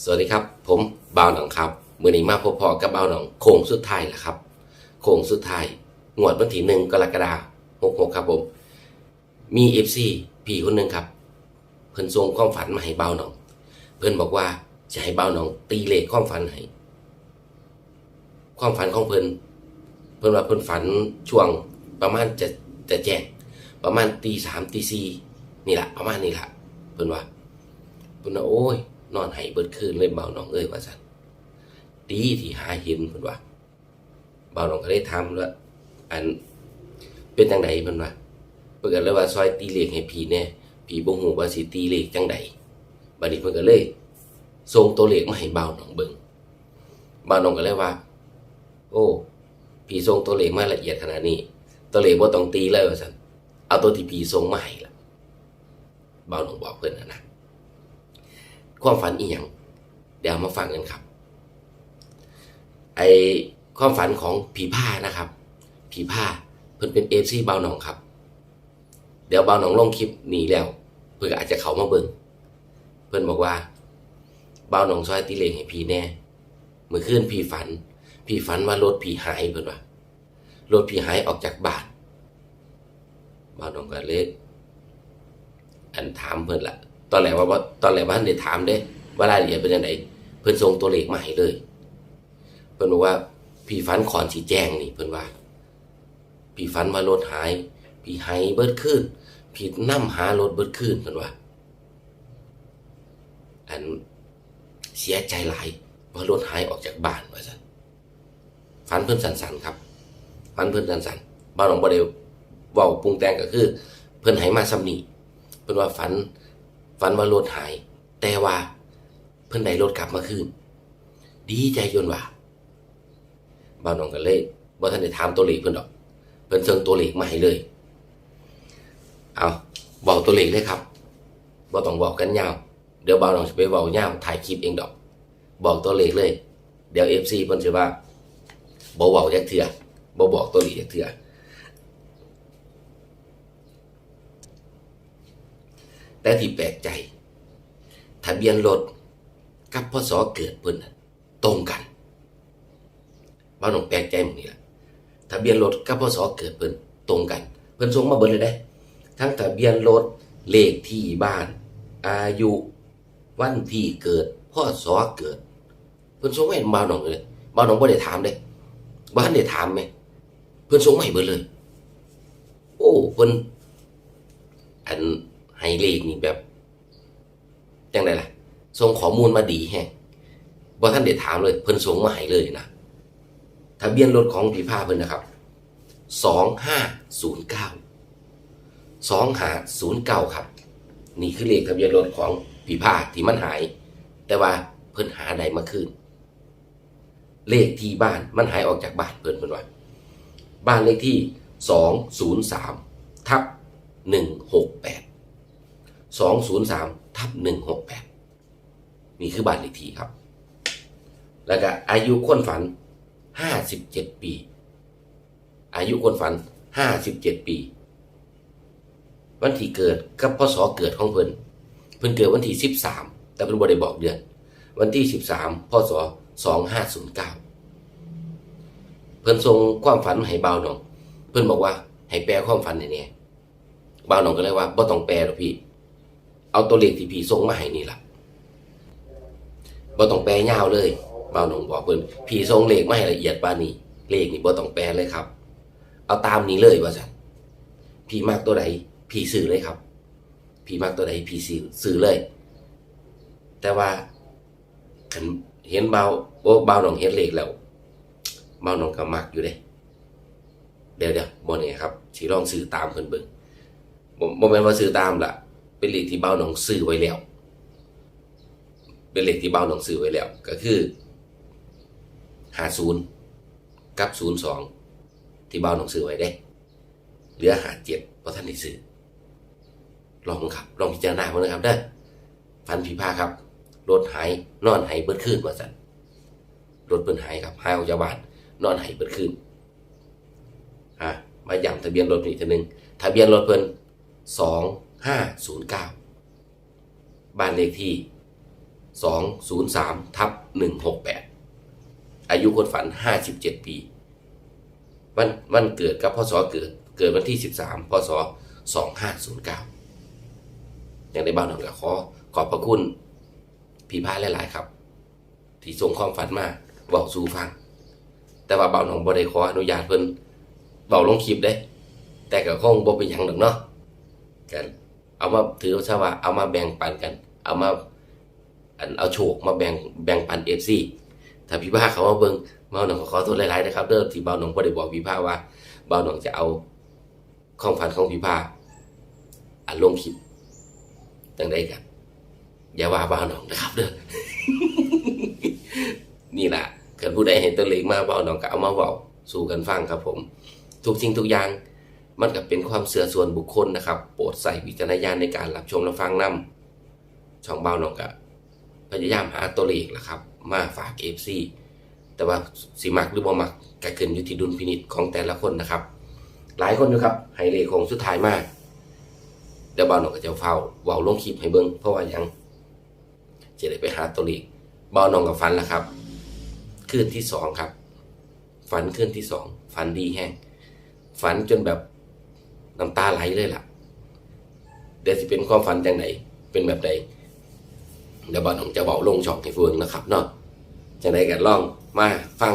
สวัสดีครับ ผมบ่าวหนองครับมื่อนี้มาพบพอกับบ่าวหนองโค้งสุดท้ายแหละครับ โค้งสุดท้ายงวดวันที่หนึ่งกรกฎาคมหกครับผม มีเอฟซีพี่คนหนึ่งครับ เพิ่นส่งความฝันมาให้บ่าวหนอง เพิ่นบอกว่าจะให้บ่าวหนอง ตีเลขความฝันให้ความฝันของเพิ่นเพิ่นว่าเพิ่นฝันช่วงประมาณจะจะแจ้งประมาณตีสามตีสี่นี่แหละประมาณนี้แหละเพิ่นว่าเพิ่นว่าโอ้ย นอนให้เบิดคืนเลยเบาหนองเอ้ยว่าสันดีที่หาเห็นเพิ่นว่าเบาหนองก็ได้ทำแล้วอันเป็นจังไดเพิ่นว่าเพิ่นก็เลยว่าซอยตีเลขให้ผีแน่ผีบ่ฮู้ว่าสิตีเลขจังไดบัดนี้เพิ่นก็เลยส่งตัวเลขมาให้เบาหนองเบิ่งเบาหนองก็เลยว่า โอ้ผีส่งตัวเลขมาละเอียดขนาดนี้ ตัวเลขบ่ต้องตีเลยว่าซั่นเอาตัวที่ผีส่งมาให้ล่ะเบาหนองบอกเพิ่นนะนะ ความฝันอีหยังเดี๋ยวมาฟังกันครับ ไอความฝันของผีผ้านะครับ ผีผ้าเพิ่นเป็นเอฟซีเบาหนองครับ เดี๋ยวเบาหนองลงคลิปหนีแล้วเพื่ออาจจะเขามาเบิ่งเพิ่นบอกว่าเบาหนองซอยตีเลงให้ผีแน่เมื่อคืนผีฝันผีฝันว่ารถผีหายเพิ่นว่ารถผีหายออกจากบานเบาหนองก็เลยอันถามเพิ่นล่ะ ตอนแรกว่าตอนแรกว่าท่านได้ถามเด้ว่ารายละเอียดเป็นยังไงเพิ่นส่งตัวเลขมาให้เลย เพิ่นบอกว่าพี่ฝันขอนสีแจ้งนี่เพิ่นว่า พี่ฝันว่ารถหาย พี่หายเบิดขึ้นพี่นํหารถเบิดขึ้นเพิ่นว่า อันเสียใจหลายว่ารถหายออกจากบ้านว่าซั่นฝันเพิ่นสันๆครับฝันเพิ่นสันๆบ้านหลวงบ่ได้เว้าปรุงแต่งก็คือ เพิ่นให้มาซ้ำนีเพิ่นว่าฝัน ฝันว่ารถหาย แต่ว่า เพิ่อนได้รถกลับมาคืน ดีใจจนว่าบ่าวน้องก็เลยบ่ทันได้ถามตัวเลขเพิ่อนดอก เพิ่อนเชิงตัวเลขมาให้เลย เอาบอกตัวเลขเลยครับบ่ต้องบอกกันยาว เดี๋ยวบ่าวน้องจะไปเว้ายาวถ่ายคลิปเองดอก บอกตัวเลขเลย เดี๋ยว FC เพิ่อนสิว่าบ่เว้าจักเทื่อบ่บอกตัวเลขจักเทื่อ แต่ที่แปลกใจ ทะเบียนรถกับพศเกิดเพิ่นน่ะตรงกันบ้านหนองแปลกใจหมดนี่แหละทะเบียนรถกับพศเกิดเพิ่นตรงกัน เพิ่นส่งมาเบิดเลยได้ ทั้งทะเบียนรถเลขที่บ้าน อายุ วันที่เกิดพศเกิด เพิ่นส่งมาให้บ้านหนองเลยบ้านหนองบ่ได้ถามเด้บ้านได้ถามไหมเพิ่นส่งมาให้เบิดเลย โอ้เพิ่นอัน ให้เลขนี่แบบจังไดล่ะส่งข้อมูลมาดีแฮงบ่ท่านได้ถามเลยเพิ่นส่งมาให้เลยนะทะเบียนรถของผีพาเพิ่นนะครับสองห้าศูนย์เก้าสองห้าศูนย์เก้าครับ นี่คือเลขทะเบียนรถของผีพาที่มันหาย แต่ว่าเพิ่นหาใดมาคืนเลขที่บ้านมันหายออกจากบ้านเพิ่นเพิ่นว่าบ้านเลขที่สองศูนย์สามทับหนึ่งหกแปด สองศูนย์สามทับหนึ่งหกแปดนี่คือบ้านเลขที่ครับ แล้วก็อายุคนฝันห้าสิบเจ็ดปี อายุคนฝันห้าสิบเจ็ดปี วันที่เกิดกับพศเกิดของเพิ่นเพิ่นเกิดวันที่สิบสามแต่เพิ่นบ่ได้บอกเดือน วันที่สิบสามพศสองห้าศูนย์เก้าเพิ่นทรงความฝันให้เบาหนอง เพิ่นบอกว่าให้แปลความฝันให้แน่บ่าหนองก็เลยว่าบ่ต้องแปลหรอกพี่ เอาตัวเลขที่พี่ส่งมาให้นี่ล่ะบ่ต้องแปลยาวเลยบ่าวหนงบอกเพิ่นพี่ส่งเลขมาให้ละเอียดปานนี้ เลขนี่บ่ต้องแปลเลยครับ เอาตามนี้เลยว่าซั่นพี่มักตัวใดพี่ซื้อเลยครับ พี่มักตัวใดพี่ซื้อซื้อเลย แต่ว่าคันเห็นเบาโอ้เบาหนองเห็นเลขแล้วเบาหนองก็มักอยู่เด้เดี๋ยวเดี๋ยวบ่เนี่ยครับสิลองซื้อตามเพิ่นเบิ่งผมผมเป็นว่าซื้อตามล่ะ เป็นเลขที่เบ้าหนองซื้อไว้แล้ว เป็นเลขที่เบ้าหนองซื้อไว้แล้ว ก็คือหาศูนย์กับศูนย์สองที่เบ้าหนองซื้อไว้ได้ เหลือหาเจ็ดเพราะท่านได้ซื้อลองครับลองพิจารณาเพิ่นนะครับเด้อฟันผีพาครับรถหายนอนหายเบิดขึ้นว่าสั่นรถเปิ้นหายครับหายออกจากบ้านนอนหายเบิดขึ้นอะมาย้ำทะเบียนรถอีกทีหนึ่งทะเบียนรถเพิ่นสอง ห้าศูนย์เก้าบ้านเลขที่ 203ทับ168 อายุคนฝัน 57 ปี วันวันเกิดกับพศเกิด เกิดวันที่ 13พศ2509 อย่างในบ้านหนองกะขอขอบพระคุณพี่พาหลาย ๆ ครับ ที่ส่งความฝันมาบอกสู่ฟัง แต่ว่าเบาหนองบ่ได้ขออนุญาตเพิ่นเบาลงคลิปเด้ แต่ก็คงบ่เป็นหยังดอกเนาะก็ เอามาถือซะว่าเอามาแบ่งปันกัน เอามาเอาโชคมาแบ่งแบ่งปัน FC ถ้าพี่พาเขามาเบิ่งเบาหนองขอโทษหลายๆนะครับเด้อที่เบาหนองบ่ได้บอกพี่พาว่าเบาหนองจะเอาความฝันของพี่พาอันลงคลิปจังไดกันอย่าว่าเบาหนองนะครับเด้อนี่แหละเกิดผู้ใดเห็นตัวเลขมาเบาหนองก็เอามาเว้าสู่กันฟังครับผม ทุกสิ่งทุกอย่าง มันก็เป็นความเสื่อส่วนบุคคลนะครับ โปรดใส่วิจารณญาณในการรับชมและฟังนํช่องเบาหนองก็พยายามหาตัวเลขแหละครับ มาฝาก FC แต่ว่าสิมักหรือบ่มักก็ขึ้นอยู่ที่ดุลพินิจของแต่ละคนนะครับ หลายคนอยู่ครับให้เลขของสุดท้ายมากเดี๋ยวเบาหนองก็จะเฝ้าเว้าลงคลิปให้เบิ่งเพราะว่ายังจะได้ไปหาตัวเลขเบาหนองกับฟันแล้วครับคืนที่สองครับ ฝันคืนที่สองฝันดีแห้งฝันจนแบบ น้ำตาไหลเลยล่ะเดี๋ยวสิเป็นความฝันจังไหนเป็นแบบใดเดี๋ยวบอลของจะเบาลงช่องให้เฟืองนะครับเนาะจังไหนกันล่องมาฟัง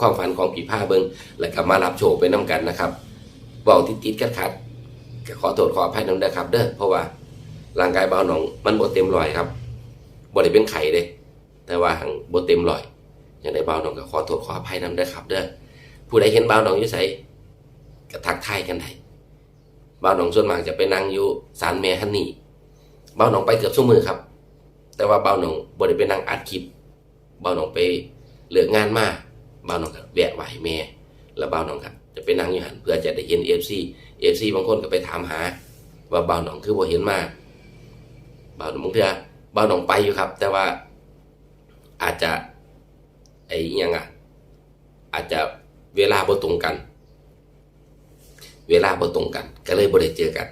ความฝันของผีผ้าเบิงแล้วก็มารับโชว์ไปน้กันนะครับเบาติดติดๆกัดขัดขอโทษขออภัยน้ำเด้อครับเด้อเพราะว่าร่างกายเบาหนองมันบ่เต็มรอยครับบ่ได้เป็นไข่เด้แต่ว่าหังบ่เต็มรอยอย่างได้เบาหนองก็ขอโทษขออภัยนำเด้อครับ เด้อผู้ใดเห็นเบาหนองอยู่ไสก็ทักทายกันได้ บ้าหนองส่วนมากจะไปนั่งอยู่ศาลแม่ฮันนี่เบาหนองไปเกือบชั่วมือครับ แต่ว่าเบาหนองบ่ได้ไปนั่งอัดคลิปเบาหนองไปเหลิกงานมาเบาหนองก็แวะไหวแม่แล้วเบาหนองก็จะไปนั่งอยู่หันเพื่อจะได้เห็น FC FC บางคนก็ไปถามหา ว่าเบาหนองคือบ่เห็นมาเบาหนองบางเทื่อเบาหนองไปอยู่ครับ แต่ว่าอาจจะไอ้อิหยังอะอาจจะเวลาบ่ตรงกัน เวลาบ่ตรงกัน ก็เลยบ่ได้เจอกัน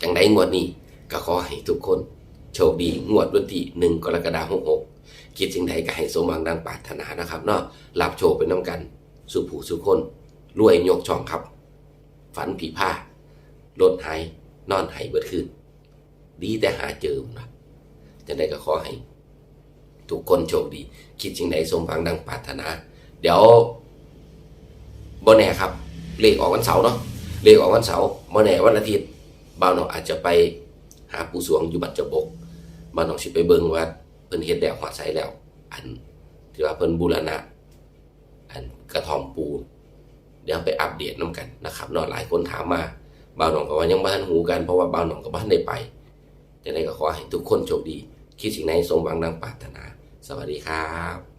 จังไดงวดนี้ ก็ขอให้ทุกคน โชคดีงวดวันที่หนึ่งกรกฎาคม66คิดสิ่งใดก็ให้สมหวังดังปรารถนานะครับเนาะรับโชคไปน้ำกัน สุผูสุคนรวยยกช่องครับ ฝันผีผ้ารถหายนอนหายเบิดคืนดีแต่หาเจอนะจังไดก็ขอให้ ทุกคนโชคดี คิดสิ่งใดสมหวังดังปรารถนา เดี๋ยวบ่แน่ครับ เลขออกวันเสาร์เนาะเลขออกวันเสาร์บ่แน่วันอาทิตย์บ่าวน้องอาจจะไปหาปู่สวงอยู่บัดเจบกบ่าวน้องสิไปเบิ่งว่าเพิ่นเฮ็ดแล้วหอดใสแล้ว อันที่ว่าเพิ่นบูรณะ อันกระท่อมปูนเดี๋ยวไปอัปเดตน้กันนะครับเนาะหลายคนถามมาบ่าวน้องก็ว่ายังบ่ทันหูกันเพราะว่าบ่าวน้องก็บ่ทันได้ไปจังได้ก็ขอให้ทุกคนโชคดี คิดสิ่งใดสมหวังดังปรารถนา สวัสดีครับ